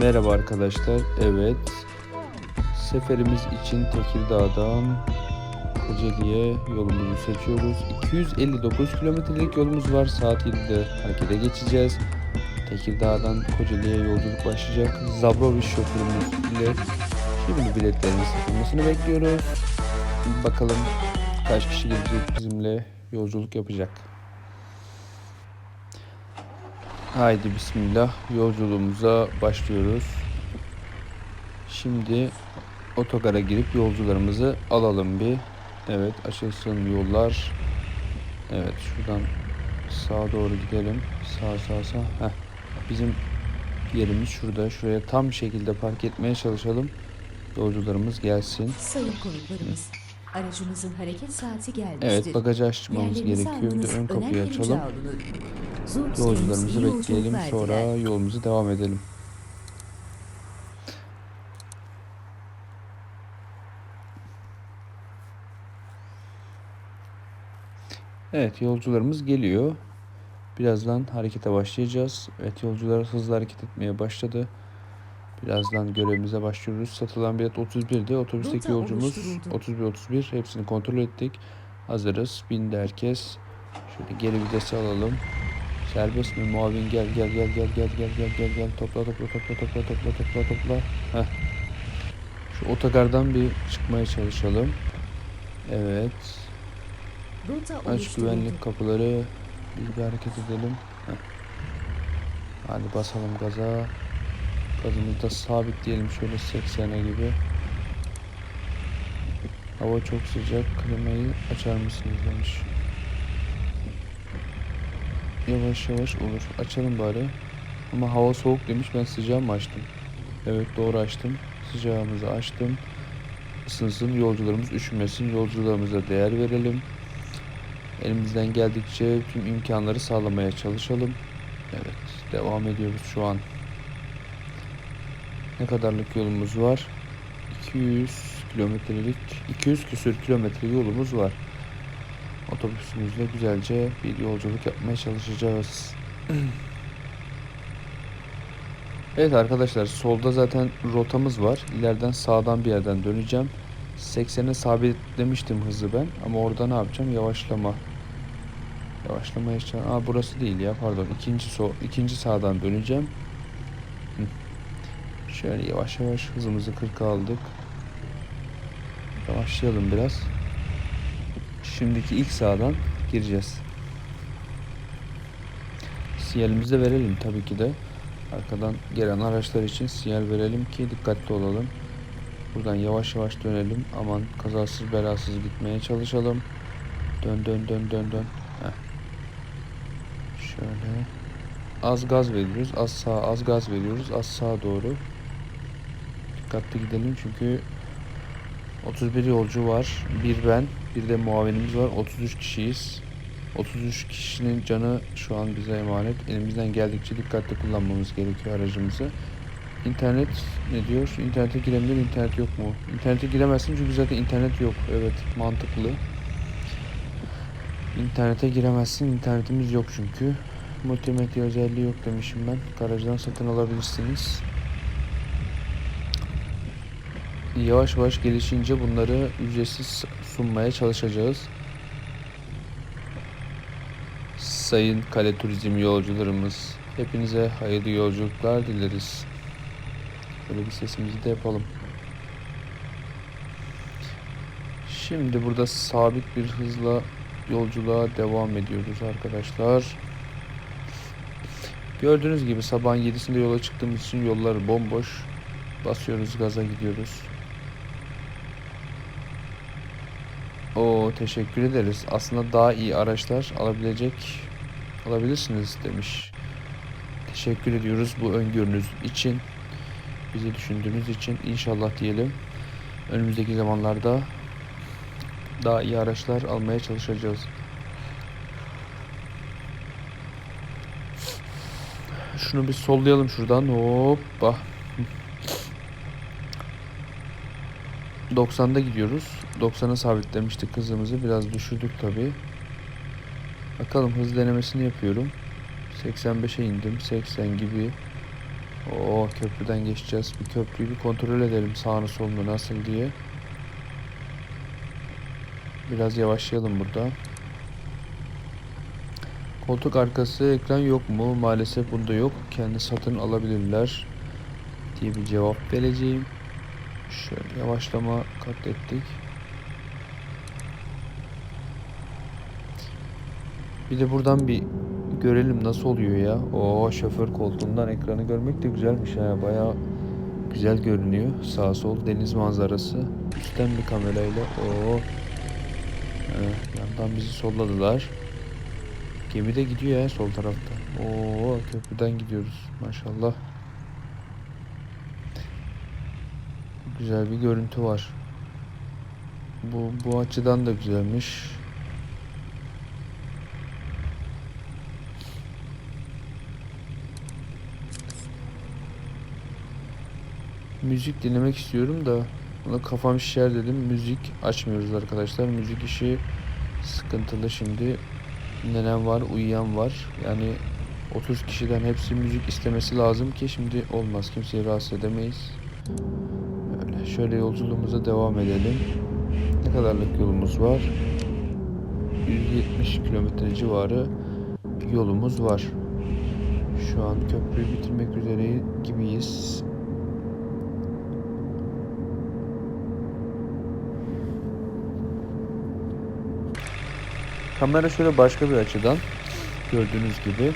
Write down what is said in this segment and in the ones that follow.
Merhaba arkadaşlar. Evet. Seferimiz için Tekirdağ'dan Kocaeli'ye yolumuzu seçiyoruz. 259 kilometrelik yolumuz var. Saat 7'de harekete geçeceğiz. Tekirdağ'dan Kocaeli'ye yolculuk başlayacak. Zabroviş şoförümüz ile şimdi biletlerin satılmasını bekliyoruz. Bakalım kaç kişi gelecek bizimle yolculuk yapacak. Haydi bismillah yolculuğumuza başlıyoruz. Şimdi otogara girip yolcularımızı alalım bir. Evet açılsın yollar. Evet şuradan sağa doğru gidelim. Sağ sağ sağ. Heh. Bizim yerimiz şurada. Şuraya tam şekilde park etmeye çalışalım. Yolcularımız gelsin. Sayın konuklarımız, aracımızın hareket saati gelmiştir. Evet bagajı açmamız Yerlerinizi gerekiyor. Bir de almanız ön kapıyı önemli açalım. olunur. Yolcularımızı bekleyelim. Sonra yolumuzu devam edelim. Evet yolcularımız geliyor. Birazdan harekete başlayacağız. Evet yolcular hızlı hareket etmeye başladı. Birazdan görevimize başlıyoruz. Satılan bilet 31'di. Otobüsteki yolcumuz oluşturuldu. 31-31. Hepsini kontrol ettik. Hazırız. Bindi herkes. Şöyle geri vitesi alalım. Serbest mi muavin gel gel gel gel gel gel gel gel gel topla topla topla topla topla topla topla. Heh. Şu otogardan bir çıkmaya çalışalım. Evet. Aç güvenlik kapıları. Bir, bir hareket edelim. Heh. Hadi basalım gaza. Gazımızı da sabitleyelim şöyle 80'e gibi. Hava çok sıcak. Klimayı açar mısınız demiş. Yavaş yavaş olur. Açalım bari. Ama hava soğuk demiş. Ben sıcağı mı açtım? Evet doğru açtım. Sıcağımızı açtım. Isınsın yolcularımız üşümesin. Yolcularımıza değer verelim. Elimizden geldikçe tüm imkanları sağlamaya çalışalım. Evet devam ediyoruz şu an. Ne kadarlık yolumuz var? 200 kilometrelik 200 küsür kilometre yolumuz var. Otobüsümüzle güzelce bir yolculuk yapmaya çalışacağız. evet arkadaşlar solda zaten rotamız var. İleriden sağdan bir yerden döneceğim. 80'e sabitlemiştim hızı ben ama orada ne yapacağım? Yavaşlama. Yavaşlama işte. Aa burası değil ya pardon. İkinci sol ikinci sağdan döneceğim. Şöyle yavaş yavaş hızımızı 40'a aldık. Yavaşlayalım biraz. Şimdiki ilk sağdan gireceğiz. Sinyalimizi verelim tabii ki de. Arkadan gelen araçlar için sinyal verelim ki dikkatli olalım. Buradan yavaş yavaş dönelim. Aman kazasız belasız gitmeye çalışalım. Dön dön dön dön dön. Heh. Şöyle. Az gaz veriyoruz. Az sağ az gaz veriyoruz. Az sağa doğru. Dikkatli gidelim çünkü 31 yolcu var. Bir ben, bir de muavinimiz var. 33 kişiyiz. 33 kişinin canı şu an bize emanet. Elimizden geldikçe dikkatli kullanmamız gerekiyor aracımızı. İnternet ne diyor? İnternete giremiyor. İnternet yok mu? İnternete giremezsin çünkü zaten internet yok. Evet, mantıklı. İnternete giremezsin. İnternetimiz yok çünkü. Multimedya özelliği yok demişim ben. Garajdan satın alabilirsiniz. Yavaş yavaş gelişince bunları ücretsiz sunmaya çalışacağız. Sayın Kale Turizm yolcularımız, hepinize hayırlı yolculuklar dileriz. Böyle bir sesimizi de yapalım. Şimdi burada sabit bir hızla yolculuğa devam ediyoruz arkadaşlar. Gördüğünüz gibi sabahın 7'sinde yola çıktığımız için yollar bomboş. Basıyoruz gaza gidiyoruz. O teşekkür ederiz. Aslında daha iyi araçlar alabilecek alabilirsiniz demiş. Teşekkür ediyoruz bu öngörünüz için. Bizi düşündüğünüz için inşallah diyelim. Önümüzdeki zamanlarda daha iyi araçlar almaya çalışacağız. Şunu bir sollayalım şuradan. Hoppa. 90'da gidiyoruz. 90'a sabitlemiştik hızımızı. Biraz düşürdük tabi. Bakalım hız denemesini yapıyorum. 85'e indim. 80 gibi. Oo köprüden geçeceğiz. Bir köprüyü bir kontrol edelim sağını solunu nasıl diye. Biraz yavaşlayalım burada. Koltuk arkası ekran yok mu? Maalesef bunda yok. Kendi satın alabilirler diye bir cevap vereceğim. Şöyle yavaşlama katlettik. Bir de buradan bir görelim nasıl oluyor ya. Oo şoför koltuğundan ekranı görmek de güzelmiş ha. Baya güzel görünüyor. Sağ sol deniz manzarası. Üstten bir kamerayla. Oo. Evet, yandan bizi solladılar. Gemi de gidiyor ya sol tarafta. Oo köprüden gidiyoruz maşallah. Güzel bir görüntü var. Bu bu açıdan da güzelmiş. Müzik dinlemek istiyorum da ona kafam şişer dedim. Müzik açmıyoruz arkadaşlar. Müzik işi sıkıntılı şimdi. Nenem var, uyuyan var. Yani 30 kişiden hepsi müzik istemesi lazım ki şimdi olmaz. Kimseyi rahatsız edemeyiz. Öyle. Şöyle yolculuğumuza devam edelim. Ne kadarlık yolumuz var? 170 kilometre civarı yolumuz var. Şu an köprüyü bitirmek üzere gibiyiz. Kamera şöyle başka bir açıdan gördüğünüz gibi.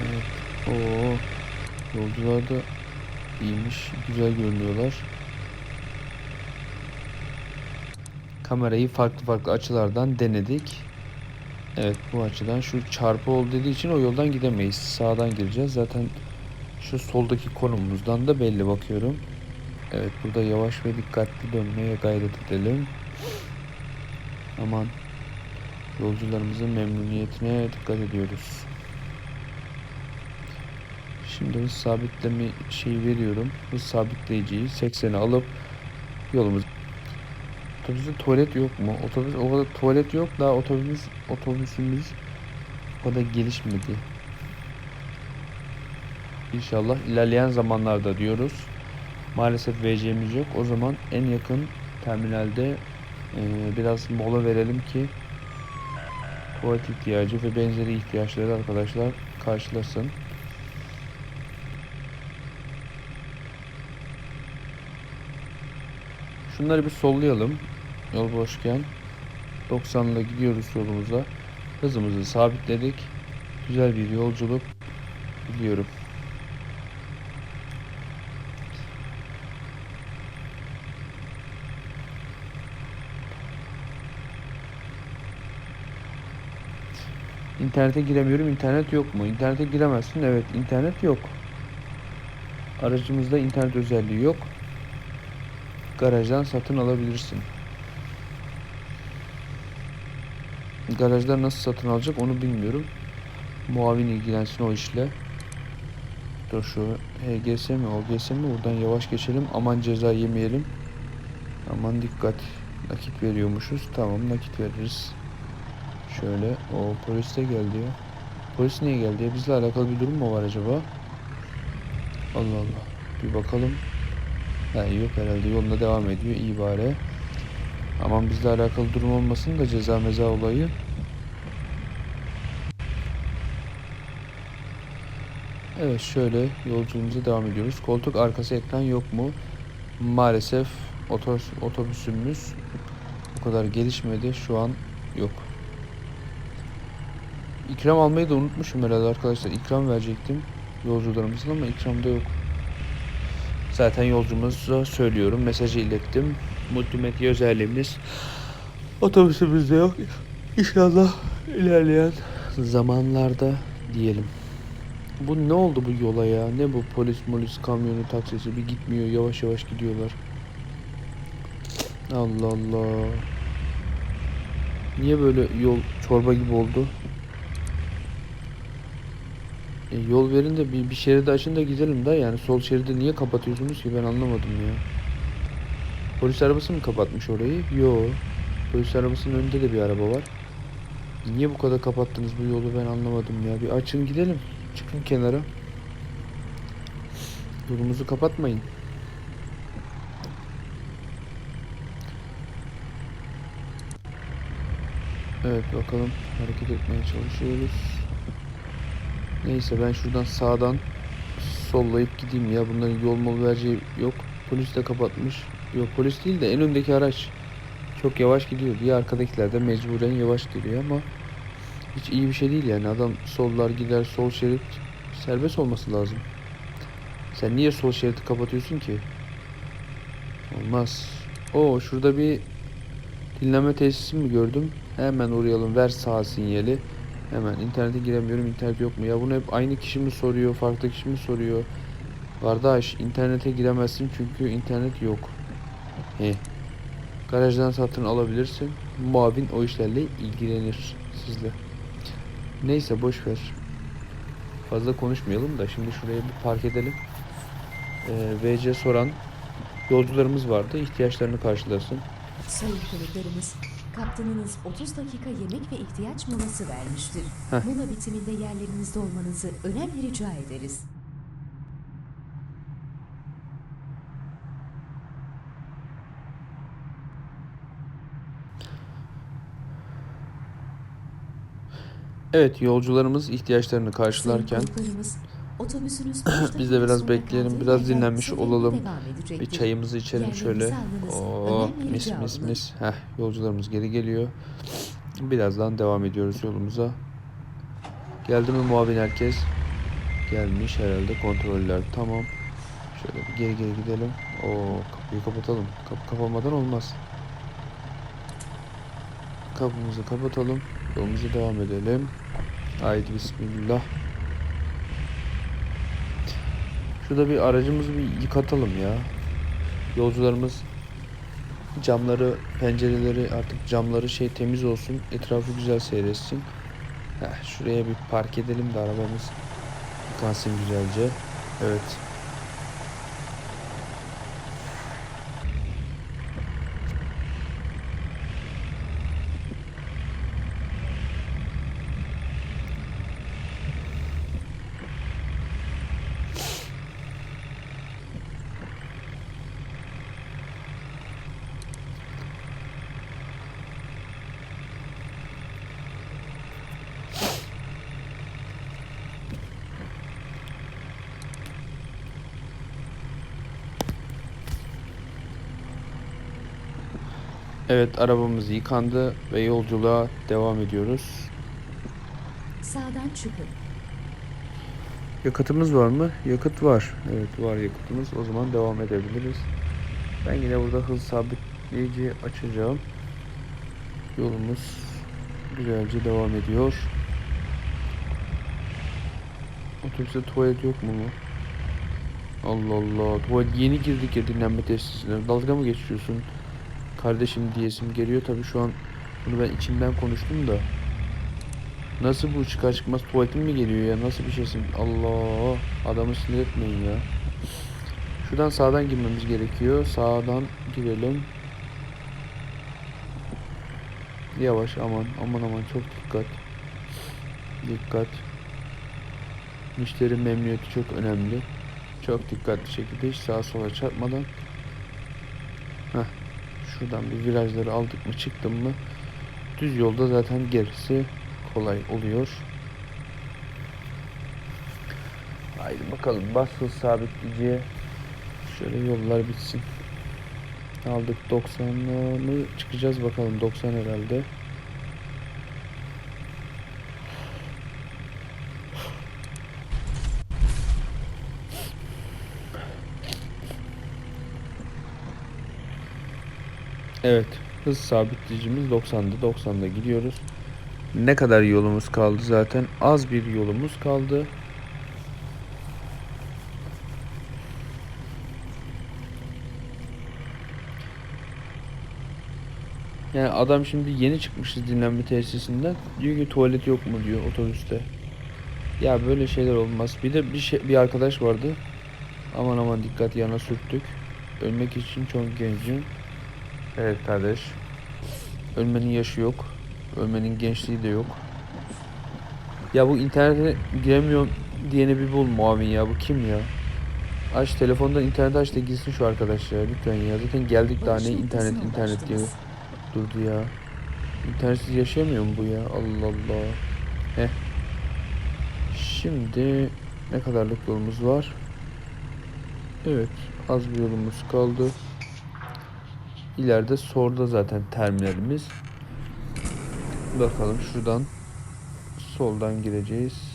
Evet. Oo. Yolcular da iyiymiş. Güzel görünüyorlar. Kamerayı farklı farklı açılardan denedik. Evet bu açıdan şu çarpı ol dediği için o yoldan gidemeyiz. Sağdan gireceğiz. Zaten şu soldaki konumumuzdan da belli bakıyorum. Evet burada yavaş ve dikkatli dönmeye gayret edelim. Aman yolcularımızın memnuniyetine dikkat ediyoruz. Şimdi hız sabitleme şeyi veriyorum. Hız sabitleyiciyi 80'e alıp yolumuz Otobüste tuvalet yok mu? Otobüs o kadar tuvalet yok daha otobüs otobüsümüz o kadar gelişmedi. İnşallah ilerleyen zamanlarda diyoruz. Maalesef VC'miz yok. O zaman en yakın terminalde e, biraz mola verelim ki tuvalet ihtiyacı ve benzeri ihtiyaçları arkadaşlar karşılasın. Şunları bir sollayalım. Yol boşken 90 ile gidiyoruz yolumuza. Hızımızı sabitledik. Güzel bir yolculuk diliyorum. İnternete giremiyorum. İnternet yok mu? İnternete giremezsin. Evet, internet yok. Aracımızda internet özelliği yok. Garajdan satın alabilirsin. Garajlar nasıl satın alacak onu bilmiyorum. Muavin ilgilensin o işle. Dur şu HGS mi OGS mi oradan yavaş geçelim. Aman ceza yemeyelim. Aman dikkat. Nakit veriyormuşuz. Tamam nakit veririz. Şöyle o polis de geldi ya. Polis niye geldi ya? Bizle alakalı bir durum mu var acaba? Allah Allah. Bir bakalım. Ha, yok herhalde yoluna devam ediyor. İyi bari. Aman bizle alakalı durum olmasın da ceza meza olayı. Evet şöyle yolculuğumuza devam ediyoruz. Koltuk arkası ekran yok mu? Maalesef otobüs, otobüsümüz o kadar gelişmedi. Şu an yok. İkram almayı da unutmuşum herhalde arkadaşlar. İkram verecektim yolcularımızın ama ikramda yok. Zaten yolcumuza söylüyorum. Mesajı ilettim. Multimedya özelliğimiz otobüsümüzde yok. İnşallah ilerleyen zamanlarda diyelim. Bu ne oldu bu yola ya? Ne bu polis molis kamyonu taksisi bir gitmiyor. Yavaş yavaş gidiyorlar. Allah Allah. Niye böyle yol çorba gibi oldu? E, yol verin de bir, bir şeridi açın da gidelim da yani sol şeridi niye kapatıyorsunuz ki ben anlamadım ya. Polis arabası mı kapatmış orayı? Yo. Polis arabasının önünde de bir araba var. Niye bu kadar kapattınız bu yolu ben anlamadım ya. Bir açın gidelim. Çıkın kenara. Yolumuzu kapatmayın. Evet bakalım hareket etmeye çalışıyoruz. Neyse ben şuradan sağdan sollayıp gideyim ya. Bunların yol mol vereceği yok. Polis de kapatmış. Yok polis değil de en öndeki araç çok yavaş gidiyor. Bir arkadakiler de mecburen yavaş geliyor ama hiç iyi bir şey değil yani. Adam sollar gider sol şerit serbest olması lazım. Sen niye sol şeridi kapatıyorsun ki? Olmaz. Oo şurada bir dinleme tesisi mi gördüm? Hemen uğrayalım. Ver sağ sinyali. Hemen internete giremiyorum. İnternet yok mu? Ya bunu hep aynı kişi mi soruyor? Farklı kişi mi soruyor? Kardeş internete giremezsin çünkü internet yok. He. Garajdan satın alabilirsin. Muavin o işlerle ilgilenir sizle. Neyse boş ver. Fazla konuşmayalım da şimdi şuraya bir park edelim. Ee, VC soran yolcularımız vardı. ihtiyaçlarını karşılasın. Sayın konuklarımız, kaptanınız 30 dakika yemek ve ihtiyaç molası vermiştir. Heh. Mola bitiminde yerlerinizde olmanızı önemli rica ederiz. Evet yolcularımız ihtiyaçlarını karşılarken otobüsünüz biz de biraz bekleyelim, biraz dinlenmiş olalım. bir çayımızı içelim şöyle. Oo mis mis mis. Heh yolcularımız geri geliyor. Birazdan devam ediyoruz yolumuza. Geldi mi muavin herkes? Gelmiş herhalde kontroller tamam. Şöyle bir geri geri gidelim. Oo kapıyı kapatalım. Kapı kapanmadan olmaz. Kapımızı kapatalım. Yolumuza devam edelim. Haydi bismillah. Şurada bir aracımızı bir yıkatalım ya. Yolcularımız camları, pencereleri artık camları şey temiz olsun. Etrafı güzel seyretsin. Heh, şuraya bir park edelim de arabamız yıkansın güzelce. Evet. Evet arabamız yıkandı ve yolculuğa devam ediyoruz. Sağdan çıkın. Yakıtımız var mı? Yakıt var. Evet var yakıtımız. O zaman devam edebiliriz. Ben yine burada hız sabitleyici açacağım. Yolumuz güzelce devam ediyor. Otobüste tuvalet yok mu? Allah Allah. Tuvalet yeni girdik ya dinlenme tesisine. Dalga mı geçiyorsun? Kardeşim diyesim geliyor. Tabii şu an bunu ben içimden konuştum da. Nasıl bu çıkar çıkmaz tuvaletin mi geliyor ya? Nasıl bir şeysin? Allah adamı sinir etmeyin ya. Şuradan sağdan girmemiz gerekiyor. Sağdan girelim. Yavaş aman aman aman çok dikkat. Dikkat. Müşteri memnuniyeti çok önemli. Çok dikkatli şekilde hiç sağa sola çarpmadan. Heh. Şuradan bir virajları aldık mı çıktım mı düz yolda zaten gerisi kolay oluyor. Haydi bakalım bas hız sabitleyiciye. Şöyle yollar bitsin. Aldık 90'a mı çıkacağız bakalım 90 herhalde. Evet hız sabitleyicimiz 90'dı 90'da gidiyoruz. Ne kadar yolumuz kaldı zaten? Az bir yolumuz kaldı. Yani adam şimdi yeni çıkmışız dinlenme tesisinden. Diyor ki tuvalet yok mu diyor otobüste. Ya böyle şeyler olmaz. Bir de bir şey, bir arkadaş vardı. Aman aman dikkat yana sürttük. Ölmek için çok gencim. Evet kardeş. Ölmenin yaşı yok. Ölmenin gençliği de yok. Ya bu internete giremiyorum diyeni bir bul muavin ya. Bu kim ya? Aç telefondan internet aç da girsin şu arkadaş ya. Lütfen ya. Zaten geldik daha ne internet internet diye durdu ya. İnternetsiz yaşayamıyor mu bu ya? Allah Allah. Heh. Şimdi ne kadarlık yolumuz var? Evet. Az bir yolumuz kaldı. İleride solda zaten terminalimiz. Bakalım şuradan soldan gireceğiz.